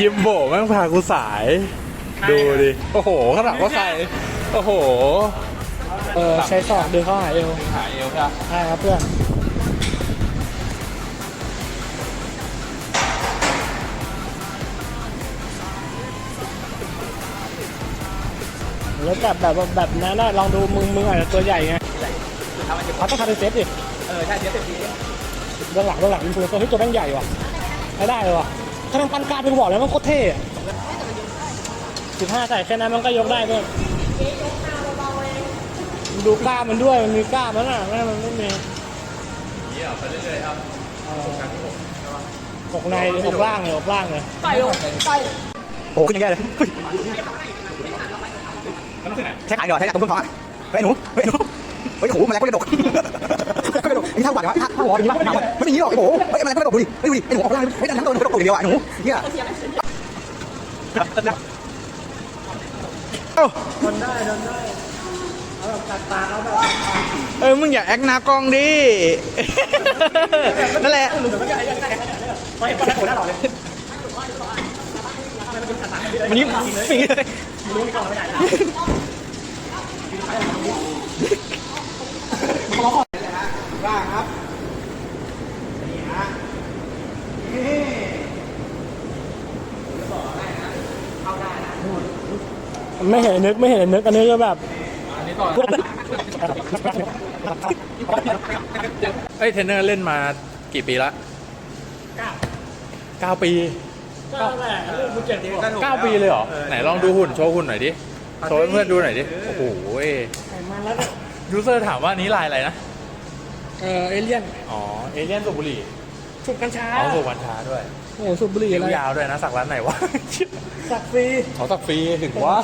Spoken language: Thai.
ยิมโบแม่งพากูสาย ดูดิ โอ้โหขนาดว่าใครโอ้โห เออใช้ศอกดึงเข้าหาเอวหายเอวครับใช่ครับเพื่อน แล้วแบบแบบแบบนั้นน่ะลองดูมึงมึงอาจจะตัวใหญ่ไงเขาต้องทำเป็นเซฟดิ เออใช่เดี๋ยวเต็มทีเบื้องหลังเบื้องหลังอินฟลูเอนเซอร์ที่ตัวแม่งใหญ่ว่ะไม่ได้เลยว่ะ ถ้ามันปันกล้ารเป็นบอกแล้วมันโคตรเท่สิบห้าใส่แค่นั้นมันก็ยกได้เพื่อนดูกล้ามมันด้วยมันมีกล้ามมันน่ะไม่มันไม่มีเยี่ยมไปเรื่อยๆครับอกในหรืออกล่างเลยอกล่างเลยต่อยลงต่อยโอ้โหขึ้นยังไงเลยเฮ้ยแค่ขายเดี๋ยวใช้ยาต้มต้นท้องอะเฮ้ยหนูเฮ้ยหนูเฮ้ยโอ้โหแมลงก็เลยดกก็เลยดก นี่เท่าหวัดวะถ้าถ้าหัวอย่างนี้วะไม่เป็นอย่างนี้หรอกโอ้โหเฮ้ยแมลงก็เลยดกดูดิเฮ้ยดูดิไอ้หนูออกล่างเฮ้ยทั้งตัวหนูดกอย่างเดียวอะหนูเฮียเอ้าทนได้ทนได้เอาแบบตัดตาเอาแบบเออมึงอย่าแอคหน้ากล้องดิ นั่นแหละไม่ปวดหน้าหล่อเลยมันยิ้มสิ่งเลยรู้ไม่ก่อนไม่ได้นะ ล่างครับ ไม่เห็นนึกไม่เห็นนึกอันนี้ก็แบบเอ้ยเทรนเนอร์เล่นมากี่ปีละเก้าเก้าปีก็แหละเรื่องกูเจ็ดขวบเก้าปีเลยเหรอ ไหนลองดูหุ่นโชว์หุ่นหน่อยดิ โชว์ให้เพื่อนดูหน่อยดิ โอ้โหไขมันแล้วเนี่ยยูเซอร์ถามว่านี้ลายอะไรนะ เออเอเลี่ยน อ๋อ เอเลี่ยนสูบบุหรี่ สูบกัญชาอ๋อสูบกัญชาด้วยโอ้โหสูบบุหรี่คิ้อะไรวยาวด้วยนะสักร้านไหนวะ สักฟรีเขาสักฟรีถึงว่า